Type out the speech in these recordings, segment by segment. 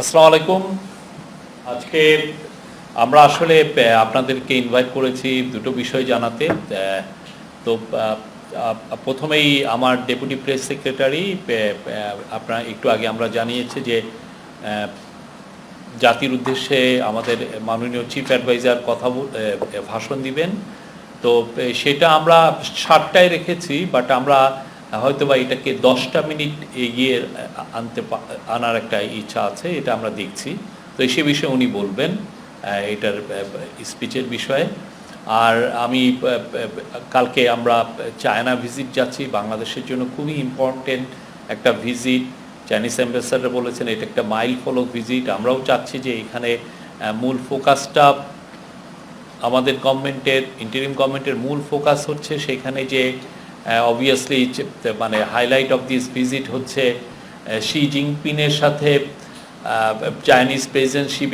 আসসালামু আলাইকুম। আজকে আমরা আসলে আপনাদেরকে ইনভাইট করেছি দুটো বিষয় জানাতে। তো প্রথমেই আমার ডেপুটি প্রেস সেক্রেটারি আপনার একটু আগে আমরা জানিয়েছি যে জাতির উদ্দেশ্যে আমাদের মাননীয় চিফ অ্যাডভাইজার কথা ভাষণ দিবেন। তো সেটা আমরা সাতটায় রেখেছি বাট আমরা হয়তো বা এটাকে দশটা মিনিট এগিয়ে আনতে আনার একটা ইচ্ছা আছে, এটা আমরা দেখছি। তো সে বিষয়ে উনি বলবেন এটার স্পিচের বিষয়ে। আর আমি কালকে আমরা চায়না ভিজিট যাচ্ছি, বাংলাদেশের জন্য খুবই ইম্পর্টেন্ট একটা ভিজিট চাইনিজ অ্যাম্বাসাডার বলেছেন, এটা একটা মাইল ফলো ভিজিট আমরাও চাচ্ছি যে এখানে মূল ফোকাসটা আমাদের গভর্নমেন্টের ইন্টারিম গভর্নমেন্টের মূল ফোকাস হচ্ছে সেখানে যে অবভিয়াসলি মানে হাইলাইট অফ দিস ভিজিট হচ্ছে শি জিংপিনের সাথে চাইনিজ প্রেসিডেন্ট শি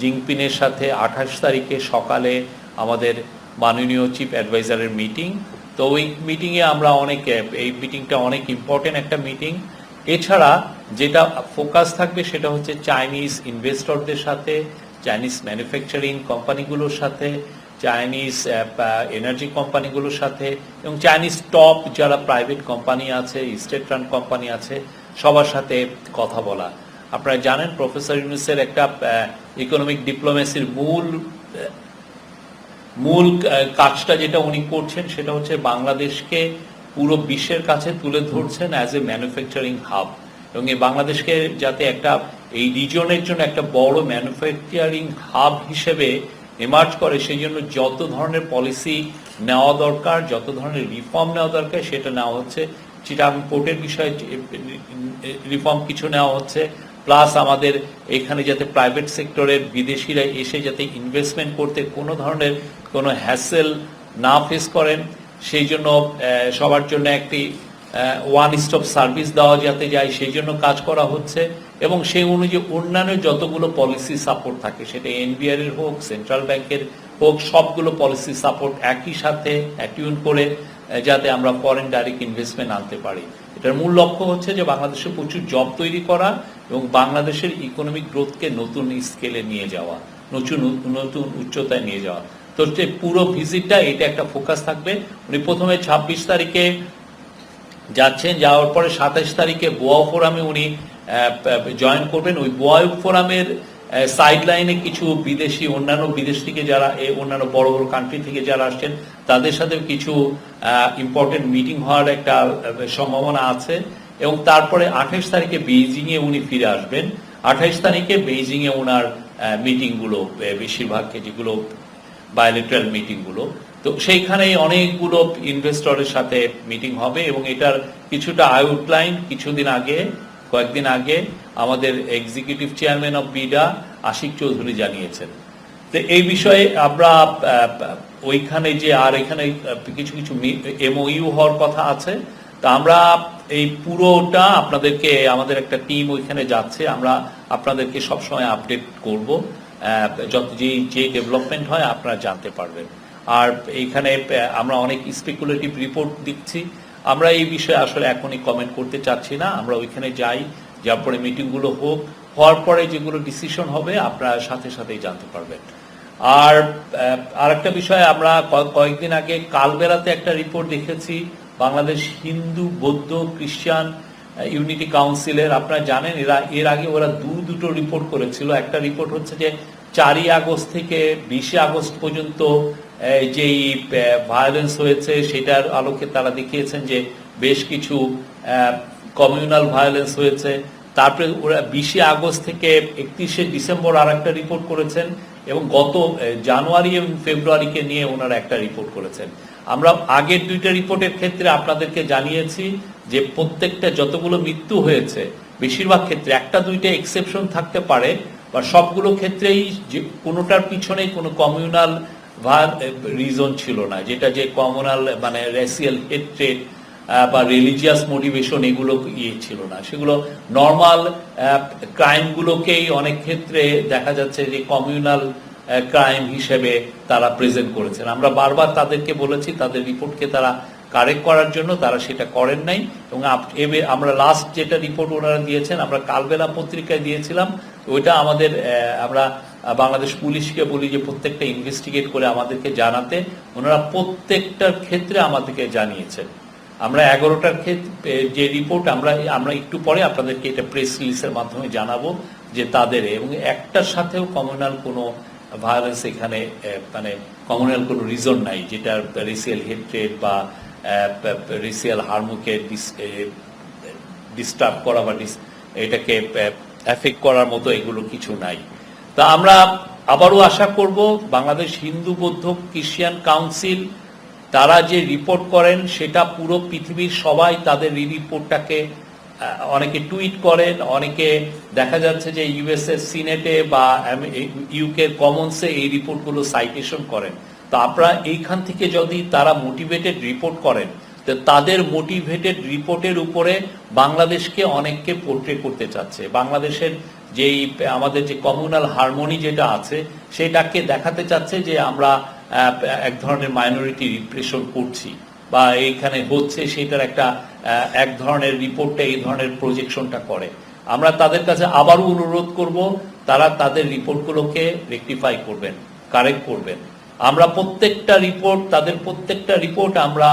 জিংপিনের সাথে আঠাশ তারিখে সকালে আমাদের মাননীয় চিফ অ্যাডভাইজারের মিটিং তো ওই মিটিংয়ে আমরা অনেক এই মিটিংটা অনেক ইম্পর্টেন্ট একটা মিটিং এছাড়া যেটা ফোকাস থাকবে সেটা হচ্ছে চাইনিজ ইনভেস্টরদের সাথে চাইনিজ ম্যানুফ্যাকচারিং কোম্পানিগুলোর সাথে চাইনিজ এনার্জি কোম্পানিগুলোর সাথে এবং চাইনিজ টপ যারা প্রাইভেট কোম্পানি আছে স্টেট রান কোম্পানি আছে, সবার সাথে কথা বলা। আপনারা জানেন প্রফেসর ইউনুসের একটা ইকোনমিক ডিপ্লোমেসির মূল মূল কাজটা যেটা উনি করছেন সেটা হচ্ছে বাংলাদেশকে পুরো বিশ্বের কাছে তুলে ধরছেন অ্যাজ এ ম্যানুফ্যাকচারিং হাব এবং এই বাংলাদেশকে যাতে একটা, এই রিজনের জন্য একটা বড় ম্যানুফ্যাকচারিং হাব হিসেবে এমার্জ করে, সেই জন্য যত ধরনের পলিসি নেওয়া দরকার, যত ধরনের রিফর্ম নেওয়া দরকার, সেটা নেওয়া হচ্ছে। চিটাং পোর্টের বিষয়ে রিফর্ম কিছু নেওয়া হচ্ছে। প্লাস আমাদের এখানে যাতে প্রাইভেট সেক্টরের বিদেশিরা এসে যাতে ইনভেস্টমেন্ট করতে কোনো ধরনের কোনো হ্যাসেল না ফেস করেন, সেই জন্য সবার জন্য একটি ওয়ান স্টপ সার্ভিস দেওয়া যাতে যায়, সেই জন্য কাজ করা হচ্ছে। এবং সেই অনুযায়ী অন্যান্য যতগুলো পলিসি সাপোর্ট থাকে, সেটা এনবিআর এর হোক সেন্ট্রাল ব্যাংকের হোক, সবগুলো পলিসি সাপোর্ট একই সাথে অ্যাটিউন করে যাতে আমরা ফরেন ডাইরেক্ট ইনভেস্টমেন্ট আনতে পারি। এটার মূল লক্ষ্য হচ্ছে যে বাংলাদেশে প্রচুর জব তৈরি করা এবং বাংলাদেশের ইকোনমিক গ্রোথকে নতুন স্কেলে নিয়ে যাওয়া, নতুন নতুন উচ্চতায় নিয়ে যাওয়া। তো পুরো ভিজিটটা এটা একটা ফোকাস থাকবে। উনি প্রথমে ছাব্বিশ তারিখে যাচ্ছেন, যাওয়ার পরে সাতাশ তারিখে বোয়া ফোরামে উনি জয়েন করবেন। ওই বোয়া ফোরামের সাইড লাইনে কিছু বিদেশি, অন্যান্য বিদেশ থেকে যারা এ, অন্যান্য বড় বড় কান্ট্রি থেকে যারা আসছেন, তাদের সাথেও কিছু ইম্পর্টেন্ট মিটিং হওয়ার একটা সম্ভাবনা আছে। এবং তারপরে আঠাশ তারিখে বেইজিংয়ে উনি ফিরে আসবেন। আঠাশ তারিখে বেইজিংয়ে ওনার মিটিংগুলো বেশিরভাগ যেগুলো বায়োলেটারাল মিটিংগুলো তো সেইখানেই অনেকগুলো ইনভেস্টরের সাথে মিটিং হবে এবং এটার কিছুটা আউটলাইন কিছুদিন আগে কয়েকদিন আগে আমাদের executive chairman of BIDA Ashik Chowdhury জানিয়েছেন। তো এই বিষয়ে আমরা ওইখানে যে, আর এখানে কিছু কিছু এমওইউ হওয়ার কথা আছে। তা আমরা এই পুরোটা আপনাদেরকে, আমাদের একটা টিম ওইখানে যাচ্ছে, আমরা আপনাদেরকে সবসময় আপডেট করব। যত যে যে ডেভেলপমেন্ট হয়, আপনারা জানতে পারবেন। আর এইখানে আমরা অনেক স্পেকুলেটিভ রিপোর্ট দিচ্ছি। আমরা এই বিষয়ে আসলে এখনই কমেন্ট করতে চাচ্ছি না। আমরা ওইখানে যাই, যার পরে মিটিংগুলো হোক, হওয়ার পরে যেগুলো ডিসিশন হবে আপনারা সাথে সাথেই জানতে পারবেন। আর আর একটা বিষয়, আমরা কয়েকদিন আগে কালবেলাতে একটা রিপোর্ট দেখেছি, বাংলাদেশ হিন্দু, বৌদ্ধ, খ্রিস্টান ইউনিটি কাউন্সিলের আপনারা জানেন, এরা, এর আগে ওরা দু দুটো রিপোর্ট করেছিল। একটা রিপোর্ট হচ্ছে যে চারই আগস্ট থেকে বিশে আগস্ট পর্যন্ত যেই ভায়োলেন্স হয়েছে, সেটার আলোকে তারা দেখিয়েছেন যে বেশ কিছু কমিউনাল ভায়োলেন্স হয়েছে। তারপরে ওরা বিশে আগস্ট থেকে একত্রিশে ডিসেম্বর আর একটা রিপোর্ট করেছেন এবং গত জানুয়ারি এবং ফেব্রুয়ারিকে নিয়ে ওনারা একটা রিপোর্ট করেছেন। আমরা আগের দুইটা রিপোর্টের ক্ষেত্রে আপনাদেরকে জানিয়েছি যে প্রত্যেকটা যতগুলো মৃত্যু হয়েছে, বেশিরভাগ ক্ষেত্রে একটা দুইটা এক্সেপশন থাকতে পারে, বা সবগুলো ক্ষেত্রেই যে কোনোটার পিছনে কোনো কমিউনাল রিজন ছিল না। যেটা যে কমনাল মানে রেসিয়াল হেট্রেড বা রিলিজিয়াস মোটিভেশন এগুলো ইয়ে ছিল না। সেগুলো নর্মাল ক্রাইমগুলোকেই অনেক ক্ষেত্রে দেখা যাচ্ছে যে কমিউনাল ক্রাইম হিসেবে তারা প্রেজেন্ট করেছেন। আমরা বারবার তাদেরকে বলেছি, তাদের রিপোর্টকে তারা কারেক্ট করার জন্য তারা সেটা করেন নাই। এবং আমরা লাস্ট যেটা রিপোর্ট ওনারা দিয়েছেন, আমরা কালবেলা পত্রিকায় দিয়েছিলাম, ওইটা আমাদের আমরা বাংলাদেশ পুলিশকে বলি যে প্রত্যেকটা ইনভেস্টিগেট করে আমাদেরকে জানাতে, ওনারা প্রত্যেকটার ক্ষেত্রে আমাদেরকে জানিয়েছেন। আমরা এগারোটার ক্ষেত্রে যে রিপোর্ট আমরা আমরা একটু পরে আপনাদেরকে এটা প্রেস রিলিজের মাধ্যমে জানাব যে তাদের, এবং একটার সাথেও কমিউনাল কোনো ভায়োলেন্স এখানে মানে কমিউনাল কোনো রিজন নাই যেটা রেসিয়াল হেট্রেড বা রেসিয়াল হারমুকে ডিস্টার্ব করা বা এটাকে অ্যাফেক্ট করার মতো এগুলো কিছু নাই। তা আমরা আবারও আশা করব, বাংলাদেশ হিন্দু বৌদ্ধ ক্রিশ্চিয়ান কাউন্সিল, তারা যে রিপোর্ট করেন, সেটা পুরো পৃথিবীর সবাই তাদের এই রিপোর্টটাকে অনেকে টুইট করেন, অনেকে দেখা যাচ্ছে যে ইউএসএ সিনেটে বা ইউকে কমন্সে এই রিপোর্টগুলো সাইটেশন করেন। তো আপনারা এইখান থেকে যদি তারা মোটিভেটেড রিপোর্ট করেন, তো তাদের মোটিভেটেড রিপোর্টের উপরে বাংলাদেশকে অনেককে পোর্ট্রে করতে চাচ্ছে। বাংলাদেশের যেই, আমাদের যে কমিউনাল হারমোনি যেটা আছে, সেটাকে দেখাতে চাচ্ছে যে আমরা এক ধরনের মাইনরিটি রিপ্রেশন করছি বা এইখানে হচ্ছে সেটার একটা এক ধরনের রিপোর্টটা এই ধরনের প্রজেকশনটা করে। আমরা তাদের কাছে আবারও অনুরোধ করব, তারা তাদের রিপোর্টগুলোকে রেকটিফাই করবেন কারেক্ট করবেন। আমরা প্রত্যেকটা রিপোর্ট তাদের প্রত্যেকটা রিপোর্ট আমরা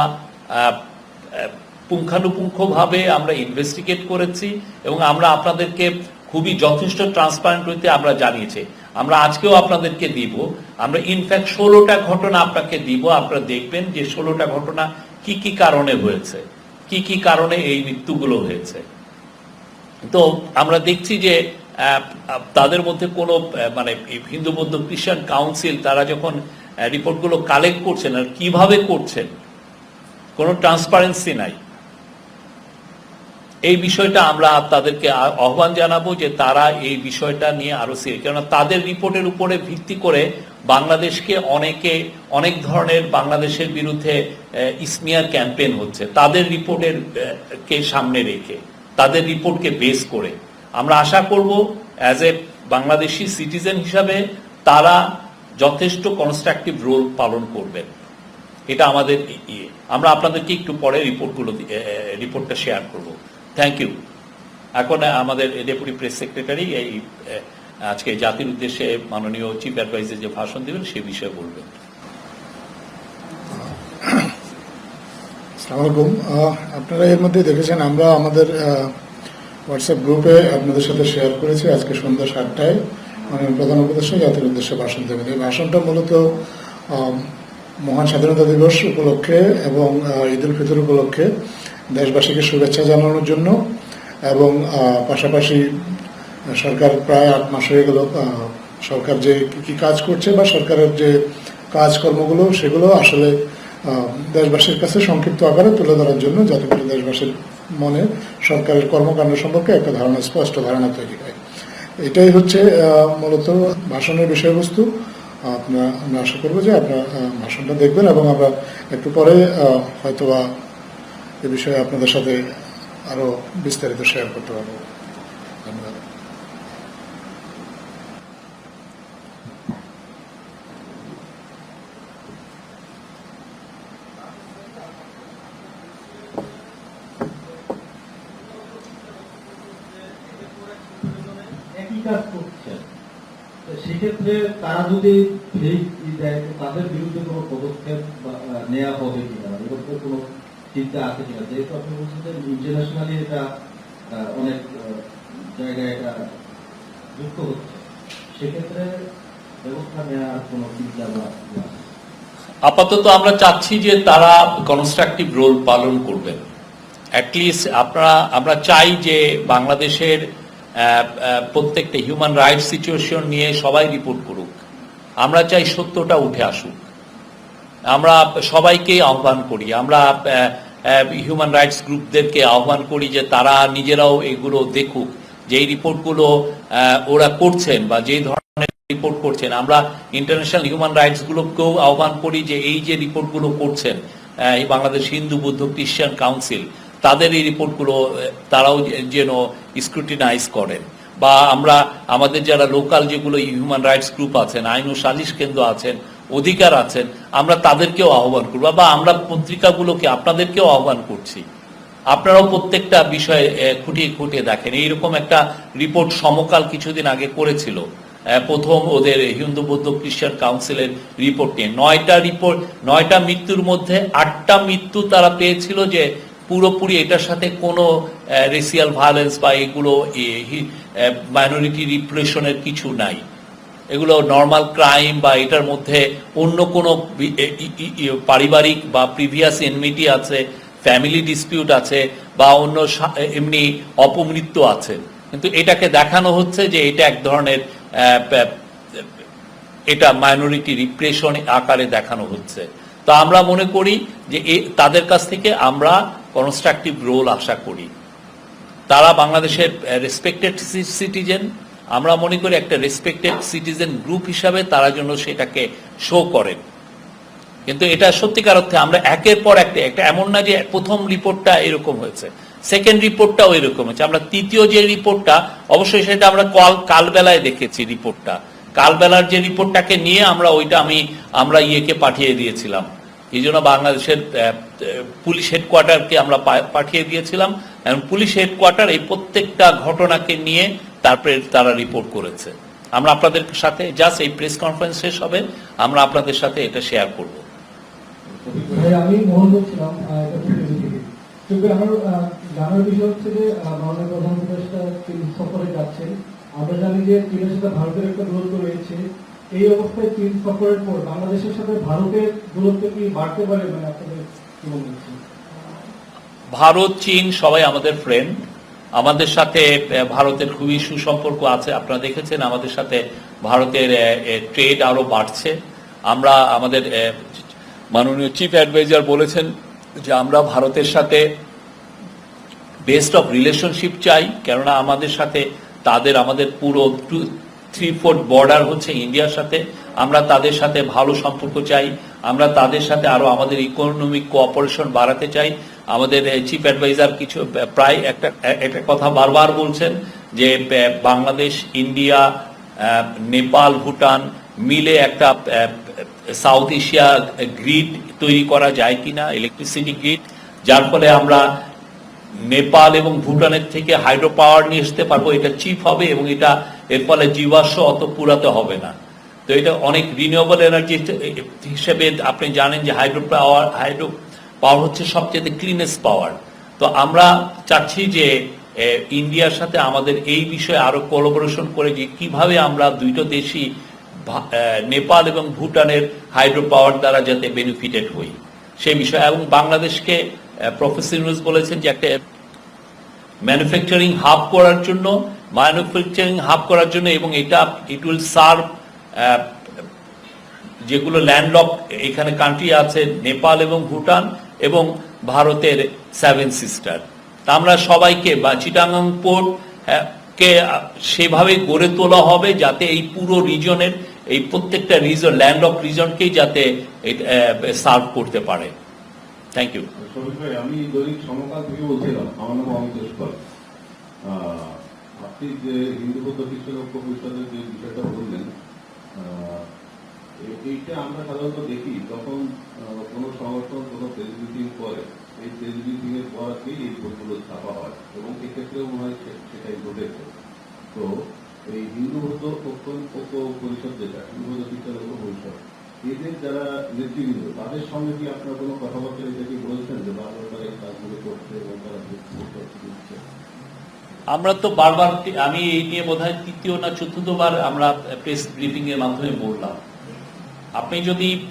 পুঙ্খানুপুঙ্খভাবে আমরা ইনভেস্টিগেট করেছি এবং আমরা আপনাদেরকে খুবই যথেষ্ট ট্রান্সপারেন্ট হইতে আমরা জানিয়েছি। আমরা আজকেও আপনাদেরকে দিব। আমরা ইনফ্যাক্ট ষোলোটা ঘটনা আপনাকে দিব। আপনারা দেখবেন যে ষোলোটা ঘটনা কি কি কারণে হয়েছে, কি কি কারণে এই মৃত্যুগুলো হয়েছে। তো আমরা দেখছি যে তাদের মধ্যে কোনো মানে হিন্দু বৌদ্ধ খ্রিস্টান কাউন্সিল তারা যখন রিপোর্টগুলো কালেক্ট করছেন আর কীভাবে করছেন, কোনো ট্রান্সপারেন্সি নাই। এই বিষয়টা আমরা তাদেরকে আহ্বান জানাব যে তারা এই বিষয়টা নিয়ে আরও সিরিয়াস কেননা তাদের রিপোর্টের উপরে ভিত্তি করে বাংলাদেশকে অনেকে, অনেক ধরনের বাংলাদেশের বিরুদ্ধে ইসমিয়ার ক্যাম্পেইন হচ্ছে। তাদের রিপোর্টের কে সামনে রেখে, তাদের রিপোর্টকে বেস করে। আমরা আশা করব অ্যাজ এ বাংলাদেশি সিটিজেন হিসাবে তারা যথেষ্ট কনস্ট্রাকটিভ রোল পালন করবেন। এটা আমাদের ইয়ে আমরা আপনাদেরকে একটু পরে রিপোর্টগুলো রিপোর্টটা শেয়ার করব। থ্যাংক ইউ এখন আমাদের ডেপুটি প্রেস সেক্রেটারি এই আজকে জাতির উদ্দেশ্যে মাননীয় চিফ অ্যাডভাইজার যে ভাষণ দেবেন, সে বিষয়ে বলবেন। আলাইকুম। আপনারা এর মধ্যে দেখেছেন, আমরা আমাদের হোয়াটসঅ্যাপ গ্রুপে আপনাদের সাথে শেয়ার করেছি আজকে সন্ধ্যা সাতটায়। মানে প্রধান উপদেষ্টা, জাতির উদ্দেশ্যে ভাষণ দেবেন এই ভাষণটা মূলত মহান স্বাধীনতা দিবস উপলক্ষে এবং ঈদ উল ফিতর উপলক্ষে দেশবাসীকে শুভেচ্ছা জানানোর জন্য এবং পাশাপাশি সরকার প্রায় আট মাস হয়ে গেল সরকার যে কি কাজ করছে বা সরকারের যে কাজকর্মগুলো সেগুলো আসলে দেশবাসীর কাছে সংক্ষিপ্ত আকারে তুলে ধরার জন্য যাতে করে দেশবাসীর মনে সরকারের কর্মকাণ্ড সম্পর্কে একটা ধারণা, স্পষ্ট ধারণা তৈরি হয়। এটাই হচ্ছে মূলত ভাষণের বিষয়বস্তু। আপনার আমরা আশা করব যে আপনার ভাষণটা দেখবেন এবং আমরা একটু পরে হয়তো হয়তোবা এ বিষয়ে আপনাদের সাথে আরও বিস্তারিত শেয়ার করতে পারব। সেক্ষেত্রে তারা যদি ফেক দেয় তাদের বিরুদ্ধে কোনো পদক্ষেপ নেওয়া হবে কিনা? এরকম কোনো চিন্তা আছে কিনা? যেহেতু আপনি বলছেন যে ইন্টারন্যাশনালি এটা অনেক জায়গায় এটা যুক্ত হচ্ছে। সেক্ষেত্রে ব্যবস্থা নেওয়ার কোনো চিন্তা বা আপাতত আমরা চাচ্ছি যে তারা কনস্ট্রাকটিভ রোল পালন করবেন। অ্যাটলিস্ট আপনারা, আমরা চাই যে বাংলাদেশের প্রত্যেকটা হিউম্যান রাইটস সিচুয়েশন নিয়ে সবাই রিপোর্ট করুক। আমরা চাই সত্যটা উঠে আসুক। আমরা সবাইকে আহ্বান করি। আমরা হিউম্যান রাইটস গ্রুপদেরকে আহ্বান করি যে তারা নিজেরাও এগুলো দেখুক। যেই রিপোর্টগুলো আহ, ওরা করছেন বা যেই ধরনের রিপোর্ট করছেন আমরা ইন্টারন্যাশনাল হিউম্যান রাইটস গুলোকেও আহ্বান করি যে এই যে রিপোর্টগুলো করছেন বাংলাদেশ হিন্দু বৌদ্ধ খ্রিস্টান কাউন্সিল তাদের এই রিপোর্টগুলো তারাও যেন স্ক্রুটিনাইজ করেন। বা আমরা, আমাদের যারা লোকাল যেগুলো হিউম্যান রাইটস গ্রুপ আছেন, আইন ও সালিশ কেন্দ্র আছেন, অধিকার আছেন, আমরা তাদেরকেও আহ্বান করব বা আমরা পত্রিকাগুলোকে আপনাদেরকেও আহ্বান করছি। আপনারাও প্রত্যেকটা বিষয়ে খুঁটিয়ে খুঁটিয়ে দেখেন। এইরকম একটা রিপোর্ট সমকাল কিছুদিন আগে করেছিল প্রথম ওদের হিন্দু বৌদ্ধ খ্রিস্টান কাউন্সিলের রিপোর্ট নিয়ে। নয়টা রিপোর্ট, নয়টা মৃত্যুর মধ্যে আটটা মৃত্যু তারা পেয়েছিল যে পুরোপুরি এটার সাথে কোনো রেসিয়াল ভায়োলেন্স বা এগুলো মাইনরিটি রিপ্রেশনের কিছু নাই। এগুলো নর্মাল ক্রাইম বা এটার মধ্যে অন্য কোনো পারিবারিক বা প্রিভিয়াস এনমিটি আছে ফ্যামিলি ডিসপিউট আছে, বা অন্য এমনি অপমৃত্যু আছে। কিন্তু এটাকে দেখানো হচ্ছে যে এটা এক ধরনের এটা মাইনরিটি রিপ্রেশন আকারে দেখানো হচ্ছে। তো আমরা মনে করি যে তাদের কাছ থেকে আমরা কনস্ট্রাকটিভ রোল আশা করি। তারা বাংলাদেশের রেসপেক্টেড সিটিজেন আমরা মনে করি একটা রেসপেক্টেড সিটিজেন গ্রুপ হিসাবে তারা জন্য সেটাকে শো করেন। কিন্তু এটা সত্যিকার অর্থে আমরা একের পর একটা একটা এমন না যে প্রথম রিপোর্টটা এরকম হয়েছে। সেকেন্ড রিপোর্টটাও এরকম হয়েছে। আমরা তৃতীয় যে রিপোর্টটা অবশ্যই সেটা আমরা কাল, কালবেলায় দেখেছি রিপোর্টটা কালবেলার যে রিপোর্টটাকে নিয়ে আমরা ওইটা আমি, আমরা ইয়েকে পাঠিয়ে দিয়েছিলাম। এই জন্য বাংলাদেশের পুলিশ হেডকোয়ার্টারকে আমরা পাঠিয়ে দিয়েছিলাম। এবং পুলিশ হেডকোয়ার্টার এই প্রত্যেকটা ঘটনাকে নিয়ে তারপরে তারা রিপোর্ট করেছে। আমরা আপনাদের সাথে জাস্ট এই প্রেস কনফারেন্স শেষ হবে। আমরা আপনাদের সাথে এটা শেয়ার করব। আমি মোহন বলছিলাম জানার বিষয় হচ্ছে যে মাননীয় সফরে যাচ্ছেন। আমরা জানি যে চীনের সাথে ভারতের একটা রয়েছে। এই অবস্থায় চীন সফরের পর বাংলাদেশের সাথে ভারতের দূরত্ব কি বাড়তে পারে মানে আপনাদের কি মনে হচ্ছে? ভারত, চীন সবাই আমাদের ফ্রেন্ড আমাদের সাথে ভারতের খুবই সুসম্পর্ক আছে। আপনারা দেখেছেন আমাদের সাথে ভারতের ট্রেড আরও বাড়ছে। আমরা আমাদের মাননীয় চিফ অ্যাডভাইজার বলেছেন যে আমরা ভারতের সাথে বেস্ট অফ রিলেশনশিপ চাই, কেননা আমাদের সাথে তাদের, আমাদের পুরো থ্রি ফোর্থ বর্ডার হচ্ছে ইন্ডিয়ার সাথে। আমরা তাদের সাথে ভালো সম্পর্ক চাই। আমরা তাদের সাথে আরও আমাদের ইকোনমিক কোঅপারেশন বাড়াতে চাই। আমাদের চিফ অ্যাডভাইজার কিছু প্রায় একটা একটা কথা বারবার বলছেন যে বাংলাদেশ ইন্ডিয়া নেপাল, ভুটান মিলে একটা সাউথ এশিয়া গ্রিড তৈরি করা যায় কিনা ইলেকট্রিসিটি গ্রিড যার ফলে আমরা নেপাল এবং ভুটানের থেকে হাইড্রো পাওয়ার নিয়ে আসতে পারব। এটা চিপ হবে এবং এটা এর ফলে জীবাশ্ম অত পুরাতে হবে না। তো এটা অনেক রিনিউয়েবল এনার্জি হিসেবে আপনি জানেন যে হাইড্রো পাওয়ার হাইড্রো পাওয়ার হচ্ছে সবচেয়ে ক্লিনেস্ট পাওয়ার তো আমরা চাচ্ছি যে ইন্ডিয়ার সাথে আমাদের এই বিষয়ে আরও কোলাবোরেশন করে যে কীভাবে আমরা দুইটো দেশই নেপাল এবং ভুটানের হাইড্রো পাওয়ার দ্বারা যাতে বেনিফিটেড হই। সে বিষয়ে, এবং বাংলাদেশকে প্রফেসর ইউনুস বলেছেন যে একটা ম্যানুফ্যাকচারিং হাব করার জন্য ম্যানুফ্যাকচারিং হাব করার জন্য এবং এটা ইট উইল সার্ভ যেগুলো ল্যান্ডলক এখানে কান্ট্রি আছে, নেপাল এবং ভুটান এবং ভারতের সেভেন সিস্টার আমরা সবাইকে বা চিটাগাং পোর্ট কে সেভাবে গড়ে তোলা হবে যাতে এই পুরো রিজনের এই প্রত্যেকটা রিজন ল্যান্ডলক রিজনকেই যাতে সার্ভ করতে পারে। থ্যাংক ইউ আমি দৈনিক সমকাল থেকে বলছিলাম, আমার নাম অমিত আপনি যে হিন্দু বৌদ্ধ খ্রিস্টান পরিষদের যে বিষয়টা বললেন এইটা আমরা সাধারণত দেখি যখন কোনো সংগঠন, কোনো প্রেস মিটিং করে, এই প্রেস মিটিং এর পর থেকেই এই বইগুলো ছাপা হয় এবং এক্ষেত্রেও মনে হয় সেটাই ঘটেছে। তো এই হিন্দু বৌদ্ধ ঐক্য পরিষদ যেটা, হিন্দু বৌদ্ধ খ্রিস্টান ঐক্য পরিষদ, এদের যারা নেতৃবৃন্দ, তাদের সঙ্গে কি আপনার কোনো কথাবার্তা এটা কি বলছেন যে বারবার তারা এই কাজগুলো করছে এবং তারা আমরা তো বারবার আমি এই নিয়ে বোধহয় তৃতীয় না চতুর্থবার আমরা প্রেস ব্রিফিং এর মাধ্যমে বললাম। আপনি যদি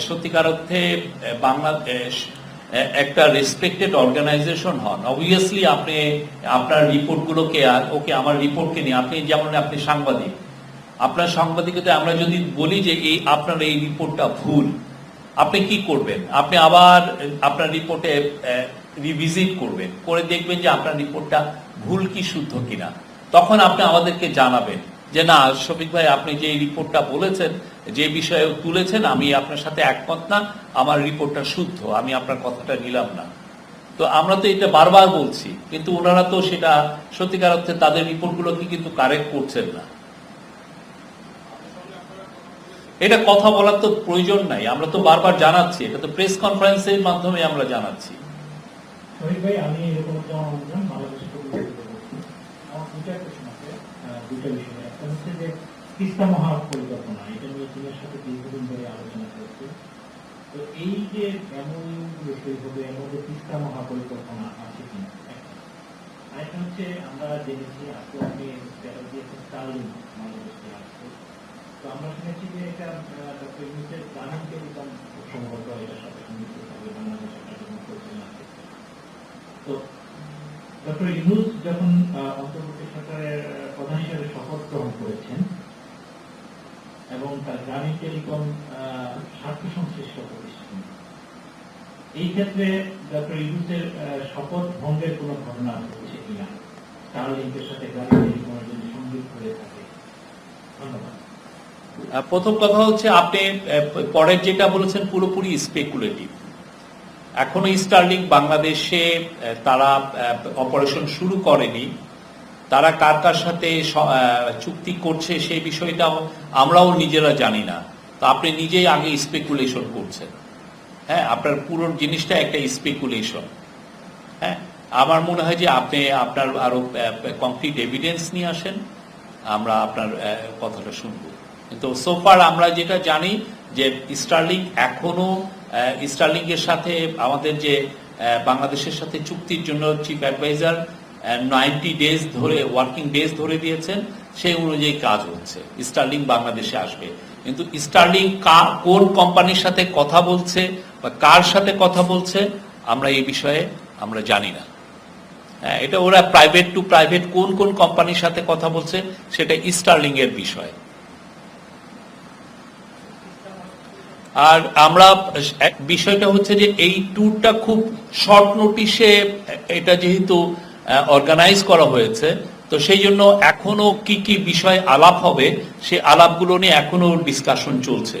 সত্যিকার অর্থে বাংলাদেশ একটা রেসপেক্টেড অর্গানাইজেশন হন অবভিয়াসলি আপনি, আপনার রিপোর্টগুলোকে আর- ওকে আমার রিপোর্টকে নিয়ে, আপনি যেমন আপনি সাংবাদিক, আপনার সাংবাদিকতা, আমরা যদি বলি যে এই, আপনার এই রিপোর্টটা ভুল, আপনি কি করবেন? আপনি আবার, আপনার রিপোর্টে রিভিজিট করবেন, করে দেখবেন যে আপনার রিপোর্টটা ভুল কি শুদ্ধ কিনা। তখন আপনি আমাদেরকে জানাবেন যে, না, শফিক ভাই, আপনি যে রিপোর্টটা বলেছেন, যে বিষয়ে তুলেছেন, আমি আপনার সাথে একমত না, আমার রিপোর্টটা শুদ্ধ, আমি আপনার কথাটা নিলাম না। তো আমরা তো এটা বারবার বলছি, কিন্তু ওনারা তো সেটা সত্যিকার অর্থে তাদের রিপোর্টগুলোকে কিন্তু কারেক্ট করছেন না। এটা কথা বলার তো প্রয়োজন নাই, আমরা তো বারবার জানাচ্ছি, এটা তো প্রেস কনফারেন্সের মাধ্যমে আমরা জানাচ্ছি। শহীদ ভাই আমি এরকম একটা প্রতিনিধিত্ব করছি আমার দুইটা প্রশ্ন আছে দুইটা বিষয়ে একটা হচ্ছে যে, তিস্তা মহাপরিকল্পনা এটা নিয়ে চীনের সাথে দীর্ঘদিন ধরে আলোচনা করছে তো এই যে এমন বিষয় হবে এর মধ্যে তিস্তা মহাপরিকল্পনা আছে কিনা। আরেকটা হচ্ছে, আমরা জেনেছি, আজকে আপনি স্ট্যাটাস দিয়েছেন স্টার্লিং বাংলাদেশে আসছে তো আমরা শুনেছি যে এটা ডক্টর ইউনিসের টেলিকম সম্ভবত এটার সাথে সংযুক্ত থাকবে বাংলাদেশ একটা পরিচালনা আছে তো ডক্টর ইউনুস যখন অন্তর্বর্তী সরকারের প্রধান হিসেবে শপথ গ্রহণ করেছেন এবং তার গ্রামীণ টেলিকম স্বার্থ সংশ্লিষ্ট প্রতিষ্ঠান, এই ক্ষেত্রে ডক্টর ইউনুসের শপথ ভঙ্গের কোনো ঘটনা ঘটেছে কিনা স্টারলিংকের সাথে গ্রামীণ টেলিকমের যদি সংযুক্ত হয়ে থাকে। ধন্যবাদ। প্রথম কথা হচ্ছে আপনি পরের যেটা বলেছেন পুরোপুরি স্পেকুলেটিভ এখনও স্টার্লিং বাংলাদেশে তারা অপারেশন শুরু করেনি। তারা কার কার সাথে চুক্তি করছে সেই বিষয়টাও আমরাও নিজেরা জানি না। তো আপনি নিজেই আগে স্পেকুলেশন করছেন। হ্যাঁ আপনার পুরো জিনিসটা একটা স্পেকুলেশন হ্যাঁ আমার মনে হয় যে আপনি, আপনার আরও কংক্রিট এভিডেন্স নিয়ে আসেন, আমরা আপনার কথাটা শুনব। কিন্তু সোফার আমরা যেটা জানি যে স্টার্লিং এখনও স্টার্লিং এর সাথে আমাদের যে বাংলাদেশের সাথে চুক্তির জন্য চিফ অ্যাডভাইজার নাইনটি ডেজ ধরে ওয়ার্কিং ডেজ ধরে দিয়েছেন সেই অনুযায়ী কাজ হচ্ছে। স্টার্লিং বাংলাদেশে আসবে। কিন্তু স্টার্লিং কা- কোন কোম্পানির সাথে কথা বলছে বা কার সাথে কথা বলছে আমরা এই বিষয়ে আমরা জানি না। হ্যাঁ, এটা ওরা প্রাইভেট টু প্রাইভেট কোন কোন কোম্পানির সাথে কথা বলছে সেটা স্টার্লিং এর বিষয়। আর আমরা, বিষয়টা হচ্ছে যে এই ট্যুরটা খুব শর্ট নোটিশে এটা যেহেতু অর্গানাইজ করা হয়েছে, তো সেই জন্য এখনও কি কি বিষয় আলাপ হবে, সে আলাপগুলো নিয়ে এখনও ডিসকাশন চলছে।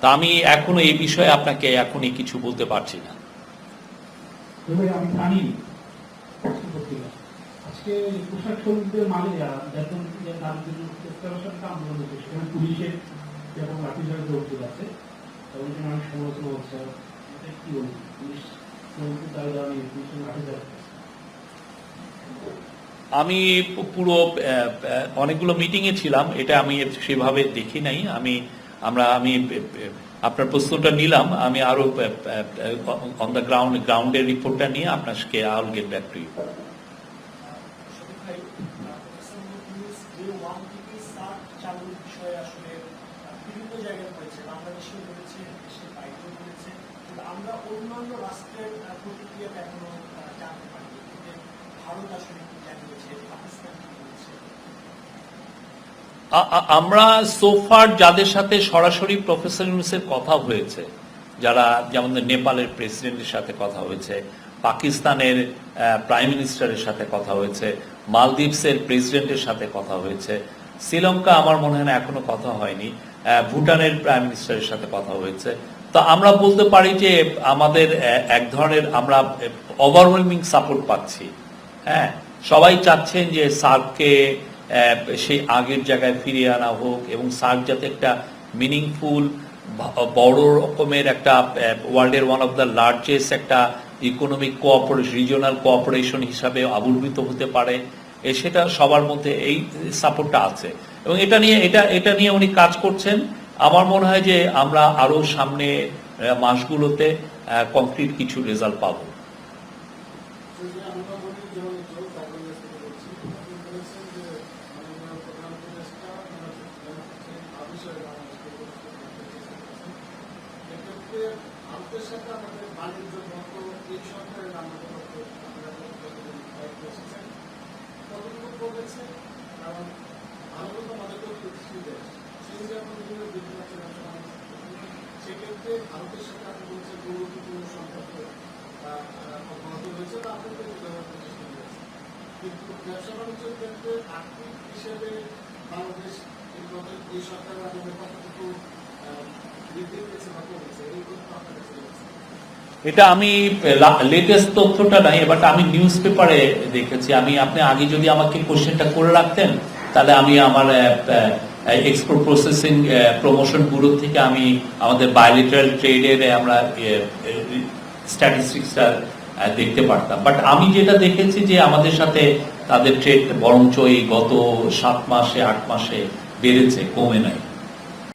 তা আমি এখনও এই বিষয়ে আপনাকে এখনই কিছু বলতে পারছি না। পুলিশের যেমন লাঠিচার্জ সমালোচনা হচ্ছে এটা কি বলব পুলিশ দ্বারা পুলিশের লাঠিচার্জ আমি পুরো অনেকগুলো মিটিংয়ে ছিলাম, এটা আমি সেভাবে দেখি নাই। আমি, আমরা, আমি আপনার প্রশ্নটা নিলাম, আমি আরও অন দ্য গ্রাউন্ড গ্রাউন্ডের রিপোর্টটা নিয়ে আপনাকে get back to you Shafiq ভাই, আহ, প্রফেসর মুখলিস যে ওয়ান থেকে সাত চালুর বিষয়ে আসলে আহ, বিভিন্ন জায়গায় বলেছে বাংলাদেশেও বলেছে দেশের বাইরেও বলেছে কিন্তু আমরা অন্যান্য রাষ্ট্রের আহ, প্রতিক্রিয়াটা এখনও আহ, জানতে পারিনি এতে ভারত আসলে কি জানিয়েছে পাকিস্তান কি বলেছে আ- আ- আমরা সোফার যাদের সাথে সরাসরি প্রফেসর ইউনুসের কথা হয়েছে, যারা যেমন নেপালের প্রেসিডেন্টের সাথে কথা হয়েছে, পাকিস্তানের প্রাইম মিনিস্টারের সাথে কথা হয়েছে, মালদ্বীপসের প্রেসিডেন্টের সাথে কথা হয়েছে, শ্রীলঙ্কা আমার মনে হয় না এখনও কথা হয়নি ভুটানের প্রাইম মিনিস্টারের সাথে কথা হয়েছে। তো আমরা বলতে পারি যে আমাদের এক ধরনের আমরা ওভারওয়েলমিং সাপোর্ট পাচ্ছি। হ্যাঁ সবাই চাচ্ছেন যে সার্ককে সেই আগের জায়গায় ফিরিয়ে আনা হোক এবং সার্ক যাতে একটা মিনিংফুল বড় রকমের একটা ওয়ার্ল্ডের ওয়ান অফ দ্য লার্জেস্ট একটা ইকোনমিক কোঅপারেশন রিজিওনাল কোঅপারেশন হিসাবে আবির্ভূত হতে পারে, এ সেটা সবার মধ্যে এই সাপোর্টটা আছে। এবং এটা নিয়ে, এটা এটা নিয়ে উনি কাজ করছেন। আমার মনে হয় যে আমরা আরও সামনে মাসগুলোতে কংক্রিট কিছু রেজাল্ট পাবো যদি আমরা বলি যে আমি জোর কংগ্রেস থেকে বলছি আপনি বলেছেন যে মাননীয় প্রধান উপদেষ্টা আবিষয় বাংলাদেশকে এক্ষেত্রে ভারতের সাথে আমাদের বাণিজ্য বন্ধ এই সরকারের আমাদের পক্ষে আপনারা কতদিন দায়িত্ব এসেছেন কতটুকু করেছে কারণ ভারত আমাদের তো কৃষি দেশ সেই যে আমরা বিভিন্ন বিভিন্ন সেক্ষেত্রে ভারতের সাথে আপনি বলছেন গুরুত্বপূর্ণ সম্পর্ক বা আহ, অব্যাহত রয়েছে বা আপনাদের বিদ্যমান প্রতিষ্ঠান রয়েছে কিন্তু ব্যবসা বাণিজ্যের ক্ষেত্রে আর্থিক হিসেবে বাংলাদেশ এই সরকারের আমলে কতটুকু বৃদ্ধি পেয়েছে বা কমেছে, এই তথ্য এটা আমি লেটেস্ট তথ্যটা নাই বাট আমি নিউজ পেপারে দেখেছি। আমি, আপনি আগে যদি আমাকে কোশ্চেনটা করে রাখতেন, তাহলে আমি আমার এক্সপোর্ট প্রসেসিং প্রমোশন ব্যুরো থেকে আমি আমাদের বায়োলিটারাল ট্রেডের আমরা স্ট্যাটিস্টিক্সটা দেখতে পারতাম। বাট আমি যেটা দেখেছি যে আমাদের সাথে তাদের ট্রেড বরঞ্চ এই গত সাত মাসে আট মাসে বেড়েছে কমে নাই।